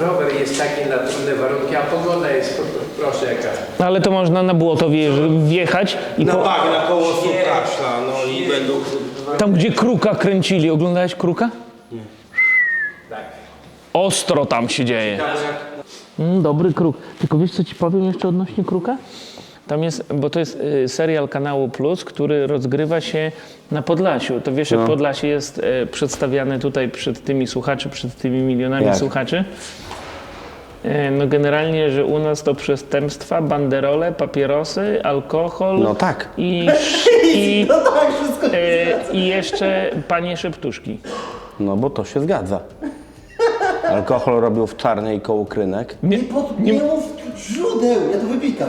rower jest taki na trudne warunki, a pogoda jest, po- po- proszę jaka. No ale to można na błoto wjechać i Na po, bagna koło Sukraszla, no i będą... tam gdzie kruka kręcili. Oglądałeś kruka? Tak. Ostro tam się dzieje. Mm, dobry kruk. Tylko wiesz co ci powiem jeszcze odnośnie kruka? Tam jest, bo to jest y, serial kanału Plus, który rozgrywa się na Podlasiu. To wiesz, jak Podlasie jest y, przedstawiane tutaj przed tymi słuchaczy, przed tymi milionami Jak? słuchaczy? Y, No generalnie, że u nas to przestępstwa, banderole, papierosy, alkohol No tak. i, i, No tak, wszystko y, i jeszcze panie szeptuszki. No bo to się zgadza. Alkohol robił w czarnej koło krynek. Nie, Nie, pod, nie mów źródeł, ja to wypikam.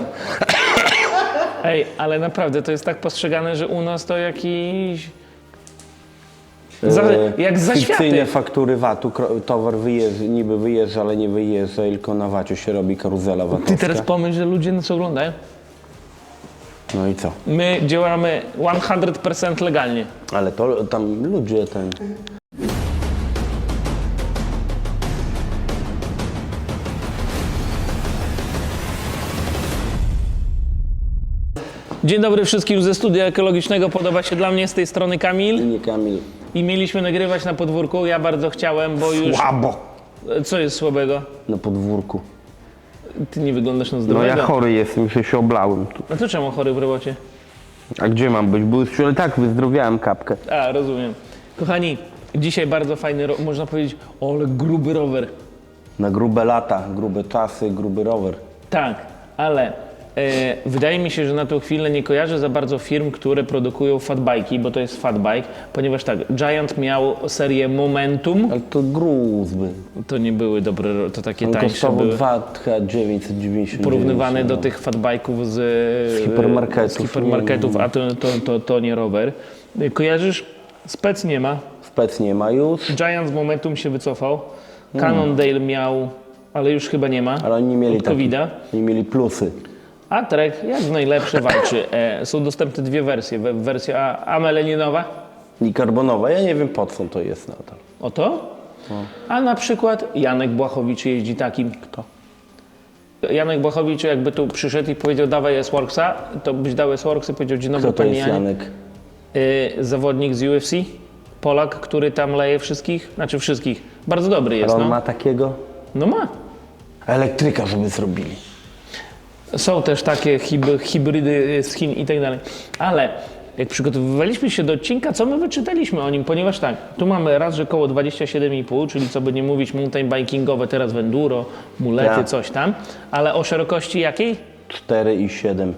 Ej, ale naprawdę to jest tak postrzegane, że u nas to jakiś. Za, E, jak za Fikcyjne światy. faktury VAT-u, kro- towar wyjeżdża, niby wyjeżdża, ale nie wyjeżdża, tylko na VAT-u się robi karuzela Ty VAT-owska. teraz pomyśl, że ludzie nas oglądają. No i co? My działamy 100% legalnie. Ale to tam ludzie ten... Dzień dobry wszystkim ze studia ekologicznego. Podoba się dla mnie z tej strony Kamil. Nie Kamil. I mieliśmy nagrywać na podwórku. Ja bardzo chciałem, bo już. Słabo. Co jest słabego? Na podwórku. Ty nie wyglądasz na No zdrowego. ja chory jestem, że się oblałem tu. No to czemu chory w robocie? A gdzie mam być? Bo już ale tak wyzdrowiałem kapkę. A, rozumiem. Kochani, dzisiaj bardzo fajny, ro- można powiedzieć, o, ale gruby rower. Na grube lata, grube czasy, gruby rower. Tak, ale wydaje mi się, że na tą chwilę nie kojarzę za bardzo firm, które produkują fatbike'i, bo to jest fatbike, ponieważ tak, Giant miał serię Momentum, Ale to gruz był. to nie były dobre, to takie On tańsze były. 2999. Porównywane do no. tych fatbike'ów z, Z hipermarketów, z hipermarketów a to, to, to, to nie rower. E, Kojarzysz? Spec nie ma. Spec nie ma już, Giant z Momentum się wycofał. Cannondale miał, ale już chyba nie ma. ale oni nie mieli COVID-a. nie mieli plusy. A Trek jak najlepsze walczy. E, są dostępne dwie wersje. We- Wersja ameleninowa, I karbonowa, ja nie wiem po co to jest nadal. oto. A na przykład Janek Błachowicz jeździ takim. Kto? Janek Błachowicz jakby tu przyszedł i powiedział dawaj S-Worksa, to byś dał S-Works i powiedział dzień dobry Kto to panie jest Janie. Janek? Y, zawodnik z UFC, Polak, który tam leje wszystkich, znaczy wszystkich. Bardzo dobry Ale jest, on no. ma takiego No ma. elektryka, żeby zrobili. Są też takie hybrydy z Chin i tak dalej. Ale jak przygotowywaliśmy się do odcinka, co my wyczytaliśmy o nim? Ponieważ tak, tu mamy raz, że koło 27,5, czyli co by nie mówić, mountain bikingowe, teraz w enduro, mulety, Tak. coś tam. Ale o szerokości jakiej? 4 i 7.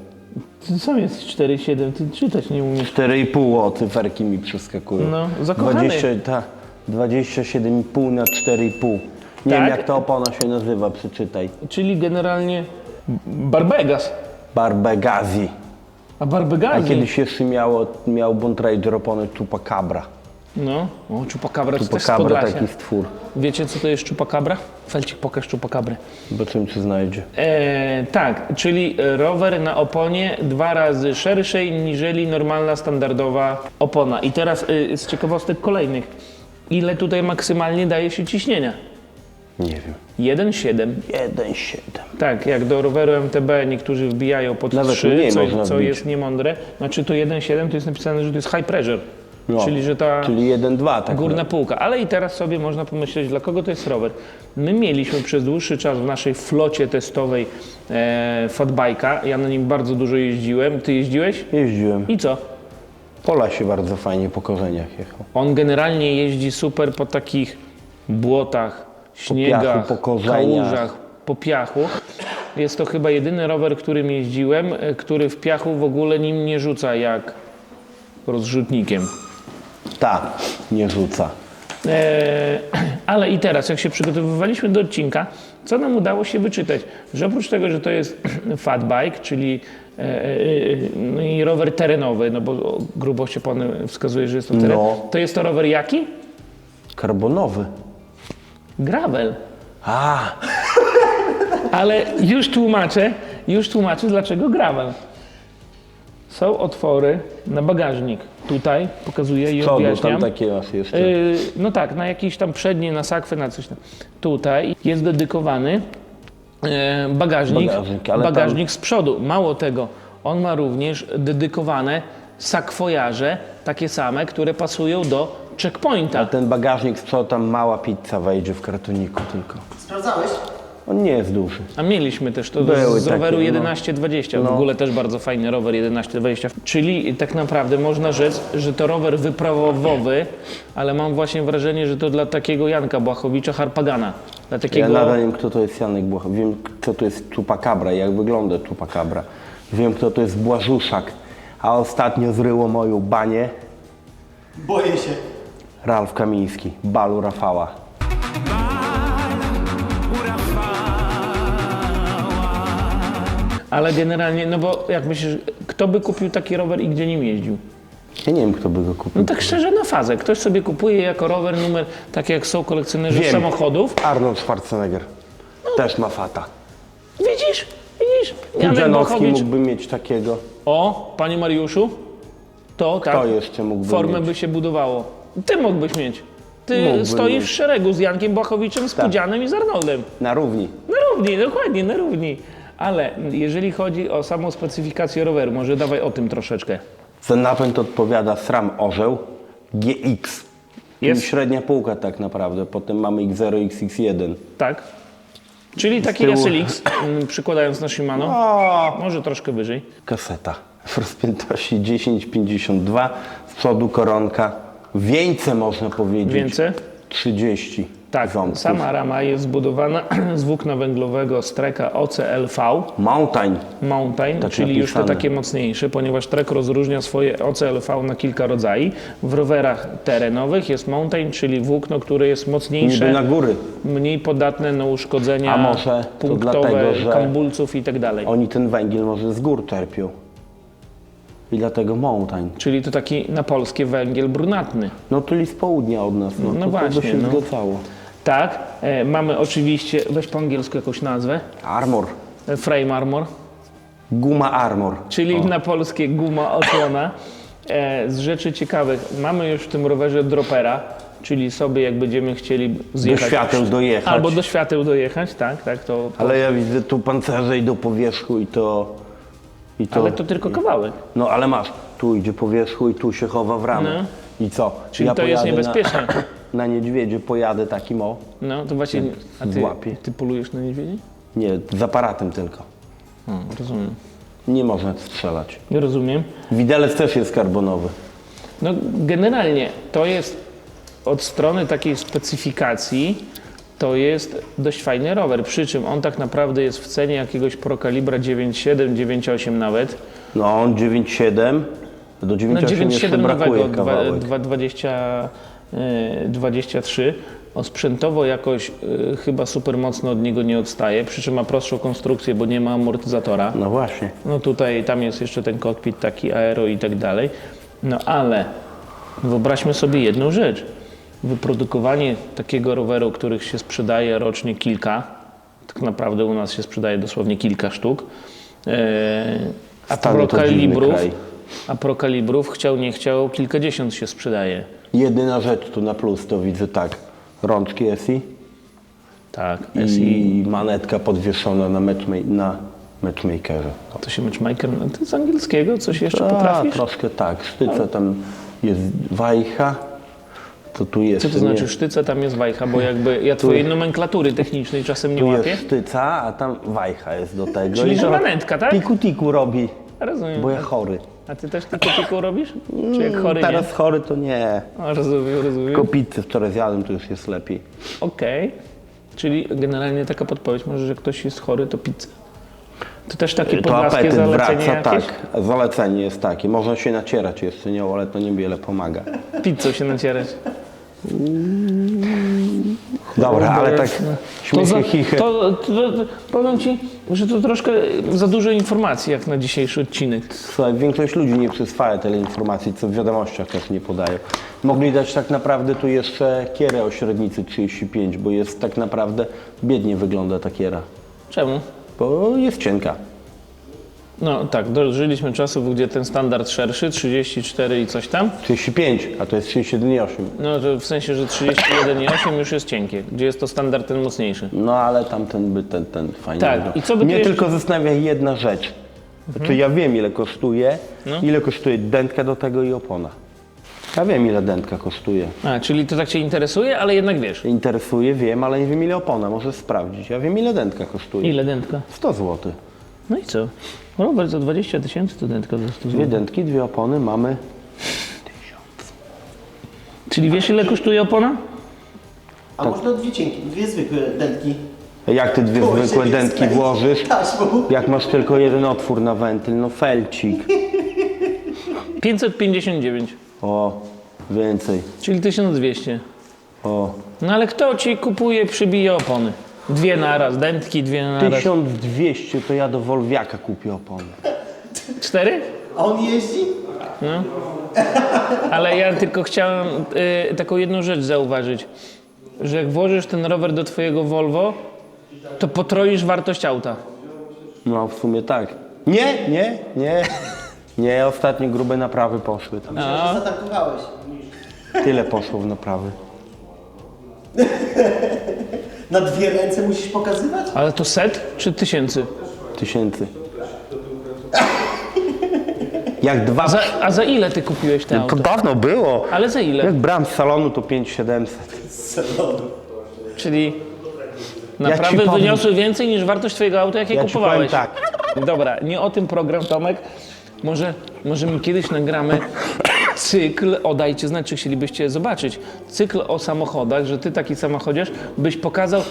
To co jest 4,7? Ty czytać nie umiesz. 4,5 o cyferki mi przeskakują. No, zakochany. 20, ta, 27,5 na 4,5. Nie Tak? wiem jak ta opona się nazywa, przeczytaj. Czyli generalnie Barbegas. Barbegazi. A A Barbegazi? kiedyś jeszcze miało, miał Bontrager opony Chupacabra. No, o, czupakabra to też Chupacabra taki stwór. Wiecie co to jest czupakabra? Felcik, pokaż czupakabrę. Zobaczymy czy znajdzie. E, tak, czyli rower na oponie dwa razy szerszej niżeli normalna, standardowa opona. I teraz y, z ciekawostek kolejnych. Ile tutaj maksymalnie daje się ciśnienia? Nie wiem. 1,7. 1,7. Tak, jak do roweru MTB niektórzy wbijają pod Nawet 3, mniej co, można co wbić. jest niemądre. Znaczy to 1,7 to jest napisane, że to jest high pressure. No, Czyli, że ta Czyli 1,2 tak. górna półka. Ale i teraz sobie można pomyśleć, dla kogo to jest rower. My mieliśmy przez dłuższy czas w naszej flocie testowej e, fatbike'a. Ja na nim bardzo dużo jeździłem. Ty jeździłeś? Jeździłem. I co? Pola się bardzo fajnie po korzeniach jechał. On generalnie jeździ super po takich błotach, śniegach, po korzeniach. kałużach, po piachu. Jest to chyba jedyny rower, którym jeździłem, e, który w piachu w ogóle nim nie rzuca jak rozrzutnikiem. Ta, nie rzuca. E, ale i teraz, jak się przygotowywaliśmy do odcinka, co nam udało się wyczytać? Że oprócz tego, że to jest fat bike, czyli e, e, no rower terenowy, no bo grubość opony wskazuje, że jest to teren, No. to jest to rower jaki? Karbonowy. Gravel. A, Ale już tłumaczę, już tłumaczę, dlaczego gravel. są otwory na bagażnik. Tutaj pokazuję i objaśniam. tam takie masz jeszcze. Yy, no tak, na jakiś tam przedni, na sakwę, na coś tam. Tutaj jest dedykowany yy, bagażnik, Bagażnik, ale bagażnik z przodu. Mało tego, on ma również dedykowane sakwojarze, takie same, które pasują do checkpointa. A ten bagażnik, co tam mała pizza wejdzie w kartoniku tylko. Sprawdzałeś? On nie jest duży. A mieliśmy też to Były z roweru takie, no. 1120. W No. ogóle też bardzo fajny rower 1120. Czyli tak naprawdę można rzec, że to rower wyprawowy, ale mam właśnie wrażenie, że to dla takiego Janka Błachowicza Harpagana. Dla Ja takiego. nadal nie wiem, kto to jest Janek Błach. Wiem, kto to jest Chupacabra, jak wygląda Chupacabra. Wiem, kto to jest Błażuszak. A ostatnio zryło moją banię Boję się. Ralf Kamiński, balu Rafała. Ale generalnie, no bo jak myślisz, kto by kupił taki rower i gdzie nim jeździł? Ja nie wiem, kto by go kupił. No tak szczerze na fazę. Ktoś sobie kupuje jako rower numer, tak jak są kolekcjonerzy Wiem. samochodów. Arnold Schwarzenegger. Też ma fata. Widzisz? Widzisz? Janek Błachowicz. mógłby mieć takiego. O, panie Mariuszu, to tak. jeszcze mógłby Formę mieć? by się budowało. Ty mógłbyś mieć. Ty Mógłbym stoisz mieć. w szeregu z Jankiem Błachowiczem, z Tak. Pudzianem i z Arnoldem. Na równi. Na równi, dokładnie, na równi. Ale jeżeli chodzi o samą specyfikację roweru, może dawaj o tym troszeczkę. Za napęd odpowiada SRAM Orzeł GX. Jest. średnia półka tak naprawdę. Potem mamy X0 i XX1. Tak? Czyli taki tyłu- SLX, mm, przykładając na Shimano, O! może troszkę wyżej. Kaseta w rozpiętości 10,52. Z przodu koronka. Wieńce można powiedzieć. Więcej? 30 Tak, ząbków. sama rama jest zbudowana z włókna węglowego streka OCLV. Mountain. Mountain, Tak czyli już te napisane. takie mocniejsze, ponieważ trek rozróżnia swoje OCLV na kilka rodzajów. W rowerach terenowych jest mountain, czyli włókno, które jest Niby mocniejsze, na góry. mniej podatne na uszkodzenia A może to punktowe, dlatego, że kambulców i tak dalej. Oni ten węgiel może z gór czerpią. I dlatego mountain. Czyli to taki na polskie węgiel brunatny. No czyli z południa od nas. No, No to, to właśnie, by się no. zgadzało. Tak, e, mamy oczywiście, weź po angielsku jakąś nazwę, Armor. e, frame armor, Guma armor. czyli na polskie guma osłona. E, z rzeczy ciekawych, mamy już w tym rowerze dropera, czyli sobie jak będziemy chcieli Do zjechać. świateł dojechać. Albo do świateł dojechać, tak, tak, to, to Ale ja widzę tu pancerze idą po wierzchu i to... I to, ale to tylko kawałek. No ale masz, tu idzie po wierzchu i tu się chowa w ramę. I co? Czyli to jest pojadę niebezpieczne. Na, na niedźwiedzie pojadę takim o. No to właśnie, a ty, ty polujesz na niedźwiedzi? Nie, z aparatem tylko. O, rozumiem. Nie można strzelać. Nie rozumiem. Widelec też jest karbonowy. No generalnie to jest od strony takiej specyfikacji to jest dość fajny rower, przy czym on tak naprawdę jest w cenie jakiegoś Prokalibra 9.7, 9.8 nawet. No on 9,7. Do 9,8 No jeszcze 9.7 brakuje nowego, kawałek. dwa- 20, y, 23. O sprzętowo jakoś y, chyba super mocno od niego nie odstaje, przy czym ma prostszą konstrukcję, bo nie ma amortyzatora. No właśnie. No tutaj, tam jest jeszcze ten kokpit taki aero i tak dalej. No ale wyobraźmy sobie jedną rzecz. Wyprodukowanie takiego roweru, których się sprzedaje rocznie kilka, tak naprawdę u nas się sprzedaje dosłownie kilka sztuk, e, a prokalibrów, kraj. a prokalibrów chciał nie chciał kilkadziesiąt się sprzedaje. Jedyna rzecz tu na plus to widzę tak. Rączki SI Tak, SI, i manetka podwieszona na, matchma- na matchmakerze. to się matchmaker, no to z angielskiego coś jeszcze A, potrafisz? troszkę tak. Sztyca tam jest wajcha. To tu jest. Co to znaczy sztyce, tam jest wajcha, bo jakby ja twojej nomenklatury technicznej czasem nie Tu łapię. jest sztyca, a tam wajcha jest do tego. Czyli to tak? Tiku tiku robi, Rozumiem. bo ja chory. A ty też tylko piku robisz? Czy jak chory Teraz chory to nie. nie? O, rozumiem, rozumiem. Tylko pizzę wczoraj zjadłem, to już jest lepiej. Okej. Czyli generalnie taka podpowiedź, może, że ktoś jest chory, to pizzę. To też takie To podlaskie apetyt zalecenie wraca, jakieś? tak. Zalecenie jest takie. Można się nacierać jeszcze nią, ale to niewiele pomaga. Pizzą się nacierać. Dobra, ale tak To, za, śmiechy, chichy. to, to, to powiem Ci, że to troszkę za dużo informacji jak na dzisiejszy odcinek. Słuchaj, większość ludzi nie przyswaja tyle informacji, co w wiadomościach też nie podają. Mogli dać tak naprawdę tu jeszcze kierę o średnicy 35, bo jest tak naprawdę biednie wygląda ta kiera. Czemu? Bo jest cienka. No tak, dożyliśmy czasów, gdzie ten standard szerszy, 34 i coś tam, 35, a to jest 31,8. no to w sensie, że 31,8 już jest cienkie, gdzie jest to standard ten mocniejszy. No ale tamten by ten, ten fajnie Tak, wyglądał. i co by Mnie tu tylko zastanawia jedna rzecz. To ja wiem ile kosztuje, No. ile kosztuje dętka do tego i opona. Ja wiem ile dętka kosztuje. A, czyli to tak Cię interesuje, ale jednak wiesz. Interesuje, wiem, ale nie wiem ile opona, może sprawdzić. Ja wiem ile dętka kosztuje. Ile dętka? 100 zł. No i co? Rower za 20 tysięcy to dętka za 100 Dwie dętki, dwie opony mamy. Czyli wiesz ile kosztuje opona? A można dwie cienkie, dwie zwykłe dętki. Jak ty dwie Koło zwykłe siebie dętki skleić włożysz? Taśmą. Jak masz tylko jeden otwór na wentyl, no felcik. 559, O, więcej. czyli 1200. O, No ale kto Ci kupuje, przybije opony? Dwie na raz, dętki dwie na raz. 1200 to ja do Wolwiaka kupię opony. Cztery? A on jeździ? Ale ja tylko chciałem y, taką jedną rzecz zauważyć, że jak włożysz ten rower do twojego Volvo, to potroisz wartość auta. No w sumie tak. Nie, nie, nie. Nie, ostatnio grube naprawy poszły. Tam. Że zatankowałeś. Tyle poszło w naprawy. Na dwie ręce musisz pokazywać? Ale to set czy tysięcy? Tysięcy. Jak dwa... Za, a za ile ty kupiłeś te To auto? dawno było. Ale za ile? Jak brałem z salonu to 5700. Z salonu. Czyli ci naprawdę powiem- wyniosły więcej niż wartość twojego auta, jakie Ja ci powiem kupowałeś. tak. Dobra, nie o tym program, Tomek. Może, może my kiedyś nagramy cykl, o dajcie znać, czy chcielibyście zobaczyć, cykl o samochodach, że ty taki samochodziarz byś pokazał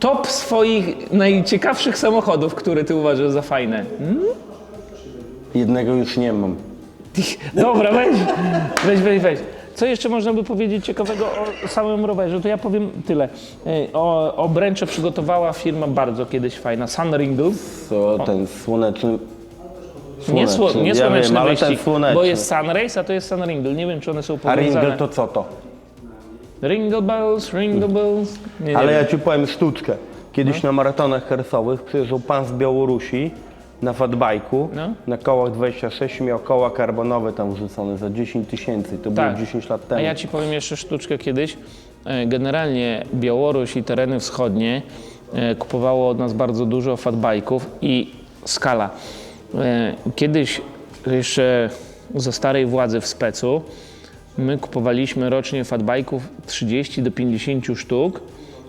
top swoich najciekawszych samochodów, które ty uważasz za fajne. Hmm? Jednego już nie mam. Dobra, weź, weź, weź, weź. Co jeszcze można by powiedzieć ciekawego o samym rowerze? To ja powiem tyle. E, O, obręcze przygotowała firma bardzo kiedyś fajna, Sunringle. To ten słoneczny... Nie, sło, nie ja słoneczny wiem, ale ten wyścig, słoneczny. bo jest Sunrace, a to jest Sunringle. Nie wiem, czy one są A powiązane. Ringle to co to? Ringle bells, ringle bells. Nie, nie Ale ja wiem. ci powiem sztuczkę. Kiedyś na maratonach hersowych przyjeżdżał pan z Białorusi na fatbajku, No. na kołach 26 miał koła karbonowe tam wrzucone za 10 tysięcy. To Tak. było 10 lat A temu. ja ci powiem jeszcze sztuczkę kiedyś. E, Generalnie Białoruś i tereny wschodnie e, kupowało od nas bardzo dużo fatbajków i skala. E, Kiedyś jeszcze ze starej władzy w specu my kupowaliśmy rocznie fatbajków 30 do 50 sztuk,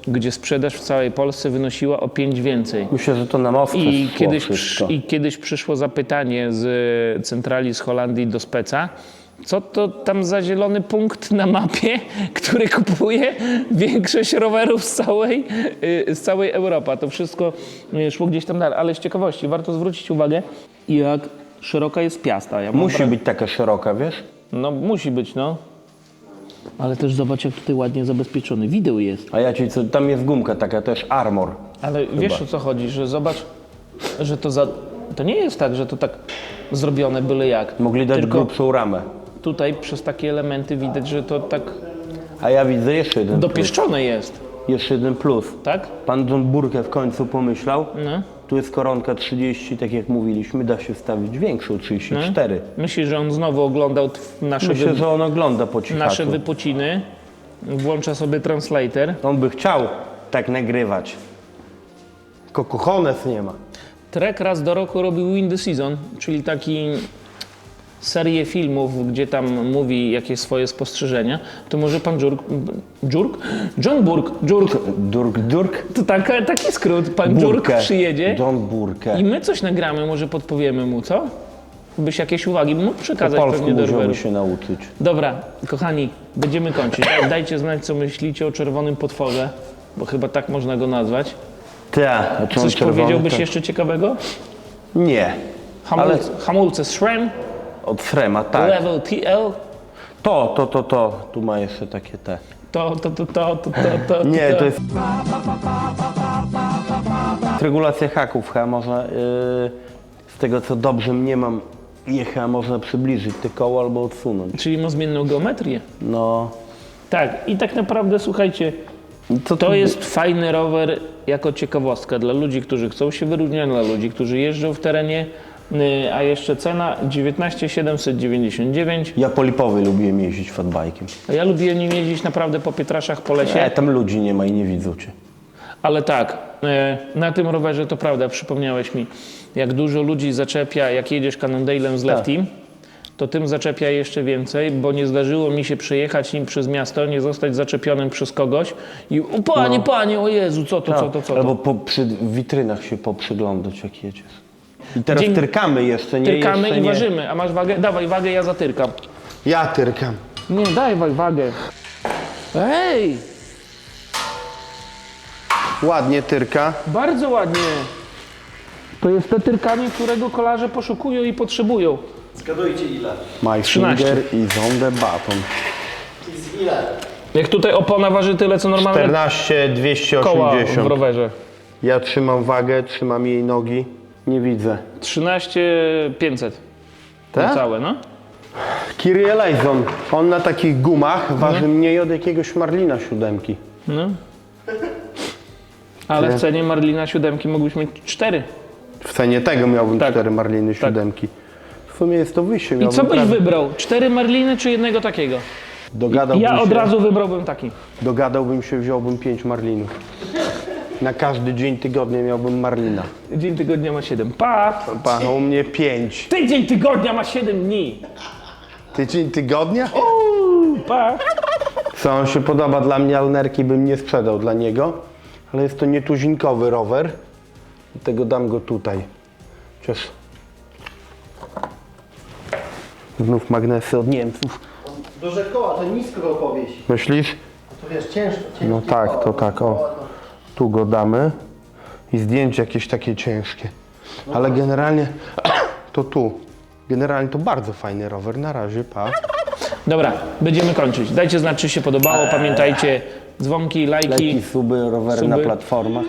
gdzie sprzedaż w całej Polsce wynosiła o 5 więcej. Myślę, że to na I kiedyś, wszystko. I kiedyś przyszło zapytanie z centrali z Holandii do Speca, co to tam za zielony punkt na mapie, który kupuje większość rowerów z całej, y, z całej Europy. To wszystko y, szło gdzieś tam dalej. Ale z ciekawości warto zwrócić uwagę, jak szeroka jest piasta. Ja Musi być taka szeroka, wiesz? No musi być, no. Ale też zobacz, jak tutaj ładnie zabezpieczony. Wideo jest. A ja ci co, tam jest gumka taka też armor. Ale wiesz o co chodzi, że zobacz, że to za... To nie jest tak, że to tak zrobione byle jak. Mogli dać Tylko grubszą ramę. Tutaj przez takie elementy widać, że to tak A ja widzę jeszcze jeden plus. dopieszczone jest, Jeszcze jeden plus. tak? Pan John Burke w końcu pomyślał, No. tu jest koronka 30, tak jak mówiliśmy, da się wstawić większą, 34. Myślisz, że on znowu oglądał tw- nasze, Myślę, wy... że on ogląda po nasze wypociny, włącza sobie translator. On by chciał tak nagrywać. Tylko kochones nie ma. Trek raz do roku robił Win the Season, czyli taki serię filmów, gdzie tam mówi jakieś swoje spostrzeżenia, to może pan Jurk, Jurk? John Burke, Jurk, Durk, Durk? to taka, taki skrót, pan Jurk Burke. przyjedzie John Burke. i my coś nagramy, może podpowiemy mu, co? Byś jakieś uwagi mógł Po przekazać polsku pewnie do musiałby roweru. się nauczyć. Dobra, kochani, będziemy kończyć. Daj- Dajcie znać, co myślicie o czerwonym potworze, bo chyba tak można go nazwać. Te, a czy on Coś czerwony, powiedziałbyś to- jeszcze ciekawego? Nie. Hamulce, hamulce SRAM, Od Frema, tak. level TL, To, to, to, to. Tu ma jeszcze takie te. to, to, to, to, to, to, to Nie, to jest... Regulacja haków, chyba można, yy, z tego co dobrze mnie mam, je chyba można przybliżyć te koło albo odsunąć. Czyli ma zmienną geometrię. No, Tak, i tak naprawdę, słuchajcie, co to tu- jest fajny rower jako ciekawostka dla ludzi, którzy chcą się wyróżniać, dla ludzi, którzy jeżdżą w terenie A jeszcze cena 19 799. Ja po Lipowej lubiłem jeździć fatbajkiem. A ja lubiłem nim jeździć naprawdę po Pietraszach, po lesie. E, tam ludzi nie ma i nie widzą cię. Ale tak, e, na tym rowerze to prawda, przypomniałeś mi, jak dużo ludzi zaczepia, jak jedziesz Cannondale'em z Left Team, to tym zaczepia jeszcze więcej, bo nie zdarzyło mi się przejechać nim przez miasto, nie zostać zaczepionym przez kogoś i o panie, panie, o Jezu, co to, co to, co to. Albo po, przy witrynach się poprzyglądać jak jedziesz. I teraz Dzień- tyrkamy jeszcze, nie Tyrkamy jeszcze i nie. ważymy, a masz wagę? Dawaj wagę, ja zatyrkam. Ja tyrkam. Nie, dawaj wagę. Ej, Ładnie tyrka. bardzo ładnie. To jest te tyrkanie, którego kolarze poszukują i potrzebują. Zgadujcie ile. My 13. finger is on the button. I z ile? Jak tutaj opona waży tyle, co normalne 14, koła w 280. rowerze. Ja trzymam wagę, trzymam jej nogi. Nie widzę. 13 500. Tak? Całe, no. Kiri Elizon, on na takich gumach waży mniej od jakiegoś Marlina siódemki. no. Ale w cenie Marlina siódemki mógłbyś mieć 4. W cenie tego miałbym Tak. cztery Marliny siódemki. W sumie jest to wyjście. I miałbym co byś prawie- wybrał? 4 Marliny czy jednego takiego? Dogadałbym Ja od się, razu wybrałbym taki. Dogadałbym się, wziąłbym pięć Marlinów. Na każdy dzień tygodnia miałbym Marlina. Dzień tygodnia ma 7. Pa! Pan, u mnie pięć. Tydzień tygodnia ma 7 dni. Tydzień tygodnia? Pa! Co on się podoba dla mnie, Alnerki bym nie sprzedał dla niego, ale jest to nietuzinkowy rower, dlatego dam go tutaj. Chociaż znów magnesy od Niemców. Duże koła, to nisko go powieś. Myślisz? To wiesz, ciężko. ciężkie No tak, koła, to tak, o. koła, to- Tu go damy i zdjęcie jakieś takie ciężkie. Ale generalnie to tu. Generalnie to bardzo fajny rower. Na razie, pa. Dobra, będziemy kończyć. Dajcie znać, czy się podobało. Pamiętajcie, dzwonki, lajki. Leki, suby, rowery na Suby. platformach.